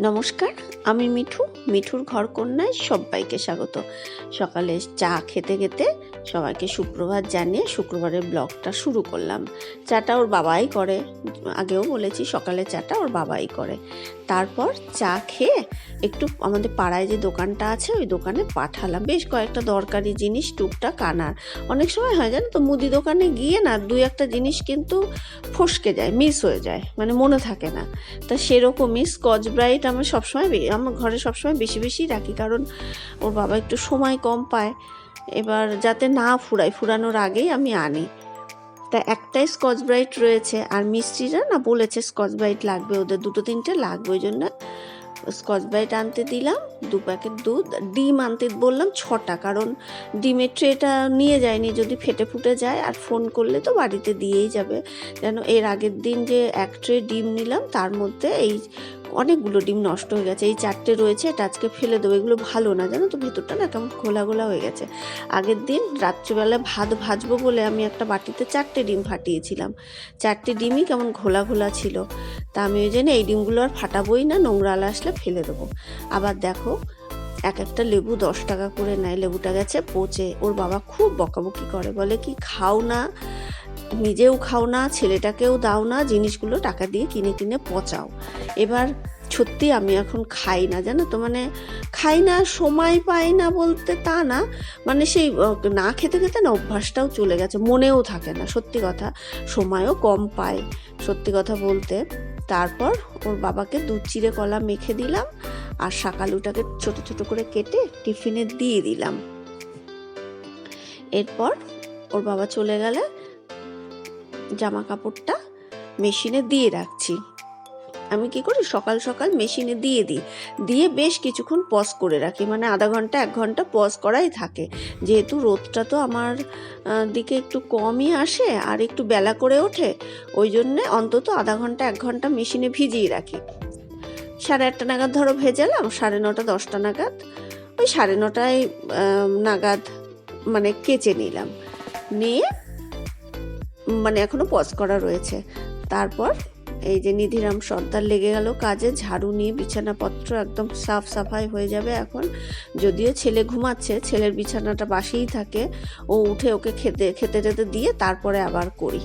নমস্কার আমি মিঠু মিঠুর ঘর কন্যায় সবাইকে স্বাগত। সকালে চা খেতে খেতে সবাইকে সুপ্রভাত জানিয়ে শুক্রবারের ব্লগটা শুরু করলাম। চাটা ওর বাবাই করে। আগেও বলেছি সকালে চাটা ওর বাবাই করে। তারপর চা খেয়ে একটু আমাদের পাড়ায় যে দোকানটা আছে, ওই দোকানে পাঠালাম। বেশ কয়েকটা দরকারি জিনিস টুকটাক আনার। অনেক সময় হয় জানো তো, মুদি দোকানে গিয়ে না দুই একটা জিনিস কিন্তু ফসকে যায় মিস হয়ে যায় মানে মনে থাকে না। তা সেরকমই স্কচ ব্রাইট আমি সবসময় আমার ঘরে সবসময় বেশি বেশি রাখি। কারণ ওর বাবা একটু সময় কম পায়। এবার যাতে না ফুরায়, ফুরানোর আগেই আমি আনি। তা একটাই স্কচ ব্রাইট রয়েছে, আর মিস্ত্রিরা না বলেছে স্কচ ব্রাইট লাগবে, ওদের দুটো তিনটে লাগবে, ওই জন্য স্কচ ব্রাইট আনতে দিলাম, দু প্যাকেট দুধ, ডিম আনতে বললাম ছটা, কারণ ডিমের ট্রেটা নিয়ে যায়নি, যদি ফেটে ফুটে যায়, আর ফোন করলে তো বাড়িতে দিয়েই যাবে। যেন এর আগের দিন যে এক ট্রে ডিম নিলাম, তার মধ্যে এই অনেকগুলো ডিম নষ্ট হয়ে গেছে। এই চারটে রয়েছে, এটা আজকে ফেলে দেবো। এগুলো ভালো না, জানো তো? ভেতরটা না কেমন খোলা খোলা হয়ে গেছে। আগের দিন রাত্রিবেলা ভাত ভাজবো বলে আমি একটা বাটিতে চারটে ডিম ফাটিয়েছিলাম। চারটে ডিমই কেমন ঘোলা ঘোলা ছিল। তা আমি ওই জন্য এই ডিমগুলো আর ফাটাবোই না, নোংরা নোংরালা আসলে ফেলে দেবো। আবার দেখো, এক একটা লেবু দশ টাকা করে নেয়। লেবুটা গেছে পচে। ওর বাবা খুব বকাবকি করে। বলে কি, খাও না নিজেও খাও না, ছেলেটাকেও দাও না, জিনিসগুলো টাকা দিয়ে কিনে কিনে পচাও। এবার সত্যি আমি এখন খাই না, জানো তো? মানে খাই না, সময় পাই না বলতে তা না। মানে সেই না খেতে খেতে না অভ্যাসটাও চলে গেছে, মনেও থাকে না, সত্যি কথা। সময়ও কম পায়, সত্যি কথা বলতে। তারপর ওর বাবাকে দুধ চিড়ে কলা মেখে দিলাম, আর শাকালুটাকে ছোট ছোট করে কেটে টিফিনে দিয়ে দিলাম। এরপর ওর বাবা চলে গেলে জামা কাপড়টা মেশিনে দিয়ে রাখছি। আমি কি করি? সকাল সকাল মেশিনে দিয়ে দিই। দিয়ে বেশ কিছুক্ষণ পজ করে রাখি। মানে আধা ঘণ্টা, এক ঘণ্টা পজ করাই থাকে। যেহেতু রোদটা তো আমার দিকে একটু কমই আসে আর একটু বেলা করে ওঠে, ওই জন্যে অন্তত আধা ঘণ্টা, এক ঘণ্টা মেশিনে ভিজিয়ে রাখি। সাড়ে আটটা নাগাদ ধরো ভেজালাম, সাড়ে নটা, দশটা নাগাদ, ওই সাড়ে নটায় নাগাদ মানে কেচে নিলাম। নিয়ে মানে এখনও পজ করা রয়েছে। তারপর এই যে নিধিরাম সর্দার লেগে গেল কাজে, ঝাড়ু নিয়ে বিছানাপত্র একদম সাফ সাফাই হয়ে যাবে এখন। যদিও ছেলে ঘুমাচ্ছে, ছেলের বিছানাটা বাসেই থাকে। ও উঠে ওকে খেতে খেতে টেতে দিয়ে তারপরে আবার করি।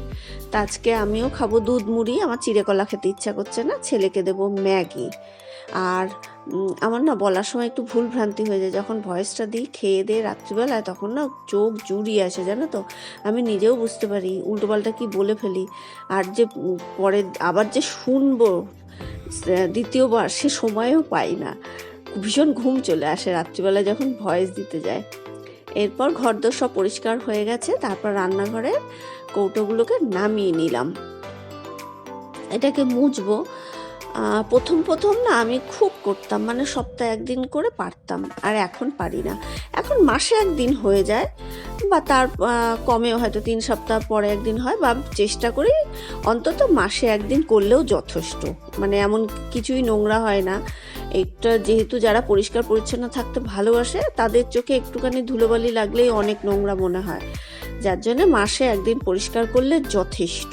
তা আজকে আমিও খাব দুধ মুড়ি, আমার চিড়েকলা খেতে ইচ্ছা করছে না, ছেলেকে দেবো ম্যাগি। আর আমার না বলার সময় একটু ভুল ভ্রান্তি হয়ে যায়। যখন ভয়েসটা দিই, খেয়ে দিয়ে রাত্রিবেলায় তখন না চোখ জুড়িয়ে আসে, জানো তো? আমি নিজেও বুঝতে পারি উল্টোপাল্টা কি বলে ফেলি। আর যে পরে আবার যে শুনব দ্বিতীয়বার সে সময়ও পাই না। ভীষণ ঘুম চলে আসে রাত্রিবেলা যখন ভয়েস দিতে যায়। এরপর ঘরদোর সব পরিষ্কার হয়ে গেছে, তারপর রান্নাঘরের কৌটোগুলোকে নামিয়ে নিলাম। এটাকে মুছবো প্রথম প্রথম না আমি খুব করতাম মানে সপ্তাহে একদিন করে পারতাম, আর এখন পারি না। এখন মাসে একদিন হয়ে যায়, বা তার কমেও হয়তো তিন সপ্তাহ পরে একদিন হয়, বা চেষ্টা করি অন্তত মাসে একদিন করলেও যথেষ্ট। মানে এমন কিছুই নোংরা হয় না। এটা যেহেতু যারা পরিষ্কার পরিচ্ছন্ন থাকতে ভালোবাসে, তাদের চোখে একটুখানি ধুলোবালি লাগলেই অনেক নোংরা মনে হয়। যার জন্য মাসে একদিন পরিষ্কার করলে যথেষ্ট।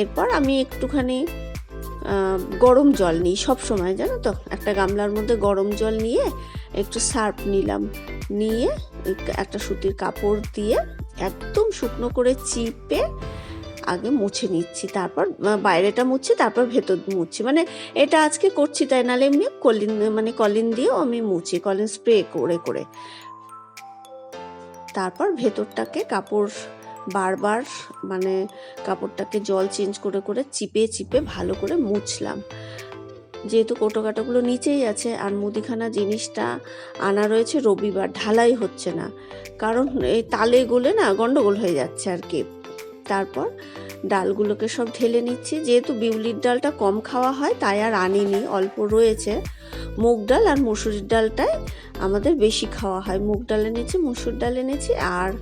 এরপর আমি একটুখানি গরম জল নিই সব সময়, জানো তো? একটা গামলার মধ্যে গরম জল নিয়ে একটু সার্ফ নিলাম। নিয়ে একটা সুতির কাপড় দিয়ে একদম শুকনো করে চিপে আগে মুছে নিচ্ছি। তারপর বাইরেটা মুছছি তারপর ভেতর মুছছি মানে এটা আজকে করছি, তাই নাহলে এমনি কলিন মানে কলিন দিয়েও আমি মুছি, কলিন স্প্রে করে করে। তারপর ভেতরটাকে কাপড় বারবার মানে কাপড়টাকে জল চেঞ্জ করে করে চিপে চিপে ভালো করে মুছলাম। যেহেতু কোটো কাটোগুলো নিচেই আছে আর মুদিখানা জিনিসটা আনা রয়েছে রবিবার, ঢালাই হচ্ছে না। কারণ এই তালে গলে না গন্ডগোল হয়ে যাচ্ছে আর কি। তারপর ডালগুলোকে সব ঢেলে নিচ্ছি। যেহেতু বিউলির ডালটা কম খাওয়া হয়, তাই আর আনিনি, অল্প রয়েছে। মুগ ডাল আর মুসুরির ডালটাই আমাদের বেশি খাওয়া হয়। মুগ ডাল এনেছি, মুসুর ডাল এনেছি আর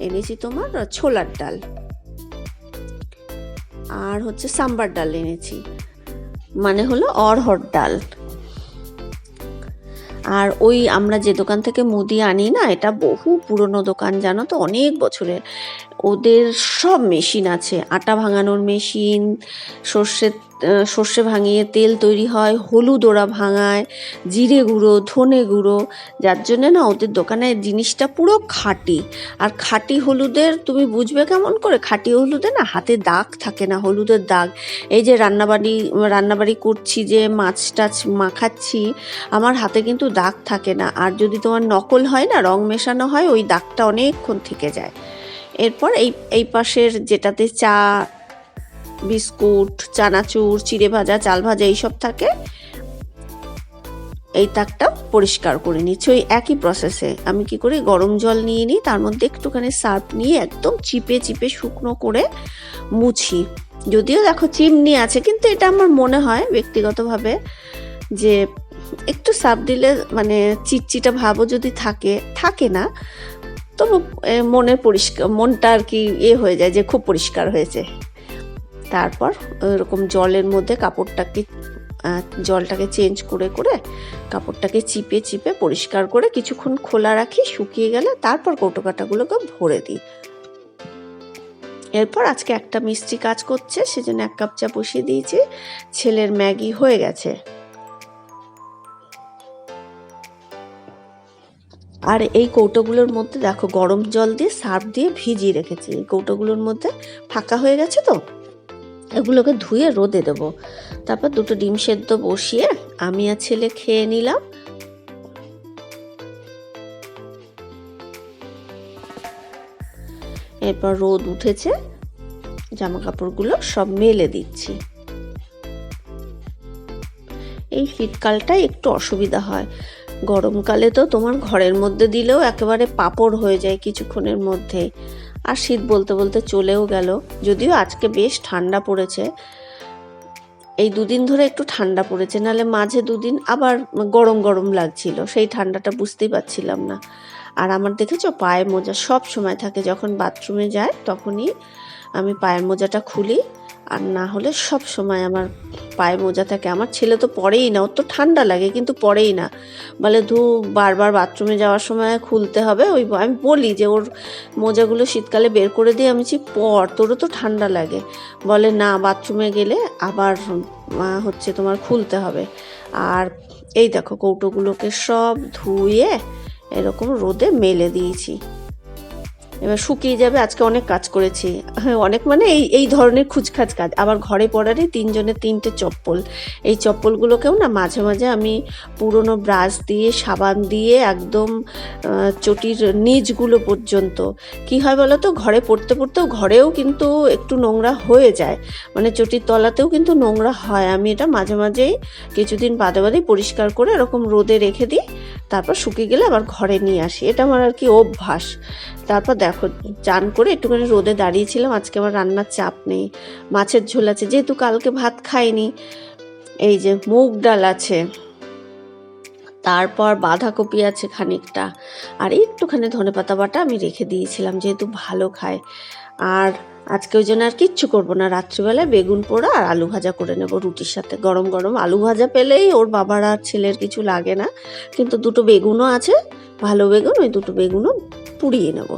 এনেছি তোমার ছোলার ডাল। আর হচ্ছে সাম্বার ডাল এনেছি মানে হলো অরহর ডাল। আর ওই আমরা যে দোকান থেকে মুদি আনি না, এটা বহু পুরনো দোকান, জানো তো? অনেক বছরের। ওদের সব মেশিন আছে। আটা ভাঙানোর মেশিন সর্ষের আহ, সর্ষে ভাঙিয়ে তেল তৈরি হয় হলুদ ওরা ভাঙায় জিরে গুঁড়ো ধনে গুঁড়ো। যার জন্যে না ওদের দোকানে জিনিসটা পুরো খাঁটি। আর খাঁটি হলুদের তুমি বুঝবে কেমন করে? খাঁটি হলুদে না হাতে দাগ থাকে না হলুদের দাগ। এই যে রান্নাবাড়ি রান্নাবাড়ি করছি যে মাছ টাছ মাখাচ্ছি আমার হাতে কিন্তু দাগ থাকে না। আর যদি তোমার নকল হয় না রং মেশানো হয় ওই দাগটা অনেকক্ষণ থেকে যায়। এরপর এই এই পাশের যেটাতে চা, বিস্কুট, চানাচুর, চিড়ে ভাজা, চাল ভাজা এইসব থাকে, এই তাকটা পরিষ্কার করে নিচ্ছি ওই একই প্রসেসে আমি কি করি, গরম জল নিয়ে নিই, তার মধ্যে একটুখানি সার্ফ নিয়ে একদম চিপে চিপে শুকনো করে মুছি। যদিও দেখো চিমনি আছে, কিন্তু এটা আমার মনে হয় ব্যক্তিগতভাবে যে একটু সার্ফ দিলে মানে চিটচিটা ভাবও যদি থাকে থাকে না তবু মনে পরিষ্কার, মনটা আর কি এ হয়ে যায় যে খুব পরিষ্কার হয়েছে। তারপর এরকম জলের মধ্যে কাপড়টাকে জলটাকে চেঞ্জ করে করে কাপড়টাকে চিপে চিপে পরিষ্কার করে কিছুক্ষণ খোলা রাখি, শুকিয়ে গেলে তারপর কৌটো কাটাগুলোকে ভরে দিই। এরপর আজকে একটা মিষ্টি কাজ করছে, সেজন্য এক কাপ চা বসিয়ে দিয়েছি। ছেলের ম্যাগি হয়ে গেছে। আর এই কৌটোগুলোর মধ্যে দেখো গরম জল দিয়ে সার্ফ দিয়ে ভিজিয়ে রেখেছি। এই কৌটোগুলোর মধ্যে ফাঁকা হয়ে গেছে তো? এগুলোকে ধুয়ে রোদে দেবো। তারপর দুটো ডিম সেদ্ধ বসিয়ে আমি আর ছেলে খেয়ে নিলাম। এরপর রোদ উঠেছে জামা কাপড়গুলো সব মেলে দিচ্ছি। এই শীতকালটাই একটু অসুবিধা হয়। গরমকালে তো তোমার ঘরের মধ্যে দিলেও একেবারে পাপড় হয়ে যায় কিছুক্ষণের মধ্যে। আর শীত বলতে বলতে চলেও গেল। যদিও আজকে বেশ ঠান্ডা পড়েছে। এই দুদিন ধরে একটু ঠান্ডা পড়েছে নাহলে মাঝে দুদিন আবার গরম গরম লাগছিল। সেই ঠান্ডাটা বুঝতেই পারছিলাম না। আর আমার দেখেছ, পায়ের মোজা সব সময় থাকে। যখন বাথরুমে যায়, তখনই আমি পায়ের মোজাটা খুলি। আর না হলে সব সময় আমার পায়ে মোজা থাকে। আমার ছেলে তো পরেই না, ওর তো ঠান্ডা লাগে কিন্তু পরেই না। বলে, ধু, বারবার বাথরুমে যাওয়ার সময় খুলতে হবে। ওই আমি বলি যে, ওর মোজাগুলো শীতকালে বের করে দিয়ে আমি বলছি, পর, তোরও তো ঠান্ডা লাগে। বলে, না, বাথরুমে গেলে আবার হচ্ছে তোমার খুলতে হবে। আর এই দেখো কৌটোগুলোকে সব ধুয়ে এরকম রোদে মেলে দিয়েছি। এবার শুকিয়ে যাবে, আজকে অনেক কাজ করেছি। হ্যাঁ অনেক মানে এই এই ধরনের খুচখাচ কাজ। আবার ঘরে পড়ারই তিনজনের তিনটে চপ্পল। এই চপ্পলগুলোকেও না মাঝে মাঝে আমি পুরনো ব্রাশ দিয়ে, সাবান দিয়ে একদম চটির নিজগুলো পর্যন্ত। কি হয় বলো তো ঘরে পড়তে, পড়তেও ঘরেও কিন্তু একটু নোংরা হয়ে যায়। মানে চটির তলাতেও কিন্তু নোংরা হয়। আমি এটা মাঝে মাঝেই কিছুদিন বাদে বাদে পরিষ্কার করে এরকম রোদে রেখে দিই। তারপর শুকিয়ে গেলে আবার ঘরে নিয়ে আসি। এটা আমার আর কি অভ্যাস। তারপর দেখো, চান করে একটুখানি রোদে দাঁড়িয়েছিলাম, আজকে আমার রান্নার চাপ নেই। মাছের ঝোল আছে, যেহেতু কালকে ভাত খাইনি, এই যে মুগ ডাল আছে, তারপর বাঁধাকপি আছে খানিকটা, আর একটুখানি ধনেপাতা বাটা আমি রেখে দিয়েছিলাম, যেহেতু ভালো খায়। আর আজকে ওই জন্য আর কিচ্ছু করব না, রাত্রিবেলায় বেগুন পোড়া আর আলু ভাজা করে নেব রুটির সাথে। গরম গরম আলু ভাজা পেলেই ওর বাবার আর ছেলের কিছু লাগে না, কিন্তু দুটো বেগুনও আছে, ভালো বেগুন, ওই দুটো বেগুনও পুড়িয়ে নেব।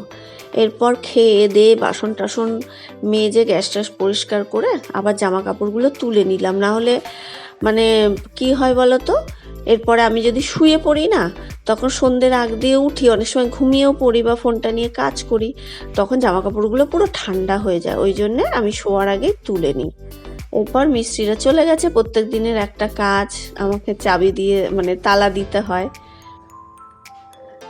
এরপর খেয়ে দিয়ে বাসন টাসন মেজে গ্যাস ট্যাস পরিষ্কার করে আবার জামা কাপড়গুলো তুলে নিলাম। না হলে মানে কি হয় বলো তো? এরপরে আমি যদি শুয়ে পড়ি না, তখন সন্ধ্যের আগ দিয়ে উঠি, অনেক সময় ঘুমিয়েও পড়ি বা ফোনটা নিয়ে কাজ করি, তখন জামা কাপড়গুলো পুরো ঠান্ডা হয়ে যায়। ওই জন্যে আমি শোয়ার আগেই তুলে নিই। এরপর মিস্ত্রিরা চলে গেছে। প্রত্যেক দিনের একটা কাজ, আমাকে চাবি দিয়ে মানে তালা দিতে হয়।